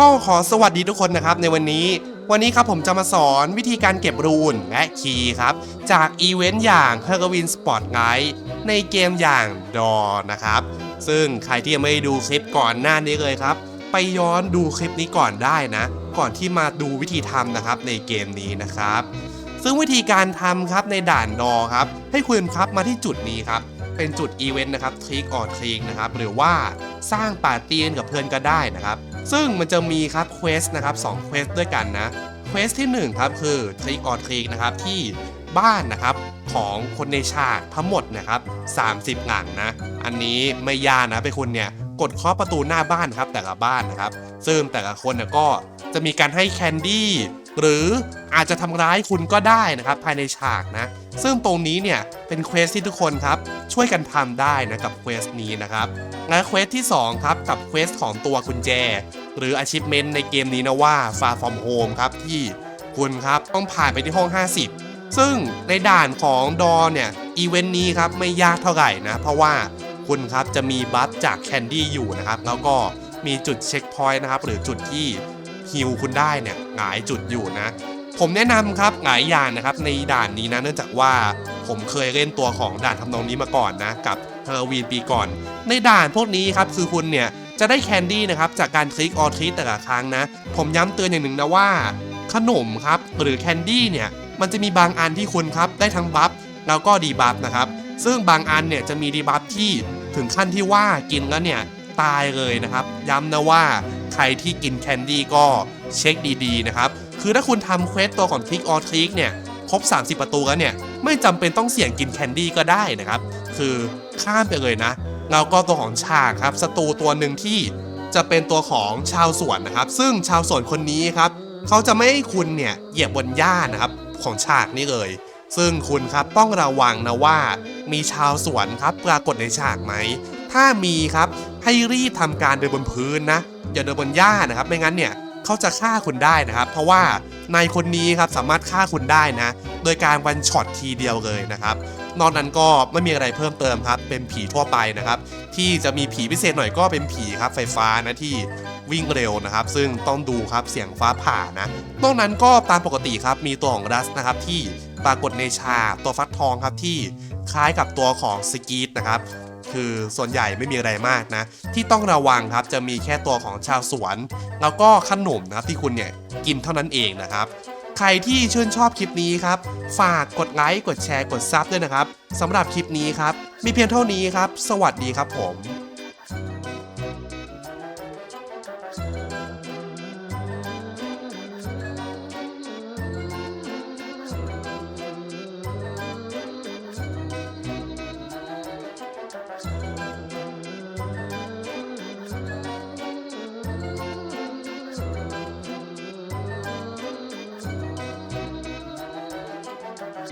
ก็ขอสวัสดีทุกคนนะครับในวันนี้ วันนี้ครับผมจะมาสอนวิธีการเก็บรูนและคีย์ครับ จากอีเวนต์อย่าง h a l o w e e n Spot Night ในเกมอย่างดอนะครับ ซึ่งใครที่ยังไม่ดูคลิปก่อนหน้านี้เลยครับ ไปย้อนดูคลิปนี้ก่อนได้นะ ก่อนที่มาดูวิธีทำนะครับในเกมนี้นะครับ ซึ่งวิธีการทำครับในด่านดอครับ ให้คุณครับมาที่จุดนี้ครับเป็นจุดอีเวนต์นะครับทริกออทริกนะครับหรือว่าสร้างปาร์ตี้กันกับเพื่อนก็ได้นะครับ ซึ่งมันจะมีครับเควสนะครับ2เควสด้วยกันนะเควสที่1ครับคือทริกออทริกนะครับที่บ้านนะครับของคนในชาติทั้งหมดนะครับ30 หลังนะ อันนี้ไม่ยากนะเป็นคนเนี่ยกดเคาะประตูหน้าบ้านครับแต่ละบ้านนะครับ ซึ่งแต่ละคนนะก็จะมีการให้แคนดี้ หรืออาจจะทำร้ายคุณก็ได้นะครับภายในฉากนะ ซึ่งตรงนี้เนี่ยเป็นเควสที่ทุกคนครับช่วยกันทำได้นะกับเควสนี้นะครับและเควสที่2ครับกับเควสของตัวกุญแจ หรือ achievement ในเกมนี้นะว่า Far From Home ครับที่คุณครับต้องผ่านไปที่ห้อง 50 ซึ่งในด่านของดอเนี่ยอีเวนต์นี้ครับไม่ยากเท่าไหร่นะเพราะว่าคุณครับจะมีบัฟจากแคนดี้อยู่นะครับแล้วก็มีจุดเช็คพอยต์นะครับหรือจุดที่ ฮิวคุณได้เนี่ยหลายจุดอยู่นะ ผมแนะนำครับหลายยางนะครับในด่านนี้นะเนื่องจากว่าผมเคยเล่นตัวของด่านทำนองนี้มาก่อนนะกับฮาโลวีนปีก่อน ในด่านพวกนี้ครับคือคุณเนี่ยจะได้แคนดี้นะครับจากการคลิกออทริแต่ละครั้งนะ ผมย้ำเตือนอย่างหนึ่งนะว่า ขนมครับหรือแคนดี้เนี่ยมันจะมีบางอันที่คุณครับได้ทั้งบัฟแล้วก็ดีบัฟนะครับซึ่งบางอันเนี่ยจะมีดีบัฟที่ถึงขั้นที่ว่ากินแล้วเนี่ยตายเลยนะครับ ย้ำนะว่า ใครที่กินแคนดี้ก็เช็คดีๆนะครับ คือถ้าคุณทำเควสตัวของทริกออทริกเนี่ยครบ 30 ประตูแล้วเนี่ย ไม่จำเป็นต้องเสี่ยงกินแคนดี้ก็ได้นะครับ คือข้ามไปเลยนะ แล้วก็ตัวของฉากครับศัตรูตัวหนึ่งที่จะเป็นตัวของชาวสวนนะครับ ซึ่งชาวสวนคนนี้ครับเขาจะไม่ให้คุณเนี่ยเหยียบบนหญ้านะครับของฉากนี้เลย ซึ่งคุณครับต้องระวังนะว่า มีชาวสวนครับปรากฏในฉากไหม ถ้ามีครับให้รีบทำการเดินบนพื้นนะ อย่าเดินบนหญ้านะครับ ไม่งั้นเนี่ยเขาจะฆ่าคุณได้นะครับ เพราะว่านายคนนี้ครับสามารถฆ่าคุณได้นะ โดยการวันช็อตทีเดียวเลยนะครับ นอกนั้นก็ไม่มีอะไรเพิ่มเติมครับ เป็นผีทั่วไปนะครับ ที่จะมีผีพิเศษหน่อยก็เป็นผีครับ ไฟฟ้านะที่วิ่งเร็วนะครับ ซึ่งต้องดูครับเสียงฟ้าผ่านะ นอกนั้นก็ตามปกติครับมีตัวของรัสนะครับที่ปรากฏในฉาตัวฟักทองครับที่คล้ายกับตัวของสกีตนะครับ คือส่วนใหญ่ไม่มีอะไรมากนะ ที่ต้องระวังครับจะมีแค่ตัวของชาวสวน แล้วก็ขนมนะครับที่คุณเนี่ยกินเท่านั้นเองนะครับ ใครที่ชื่นชอบคลิปนี้ครับ ฝากกดไลค์กดแชร์กดซับด้วยนะครับสำหรับคลิปนี้ครับมีเพียงเท่านี้ครับ สวัสดีครับผม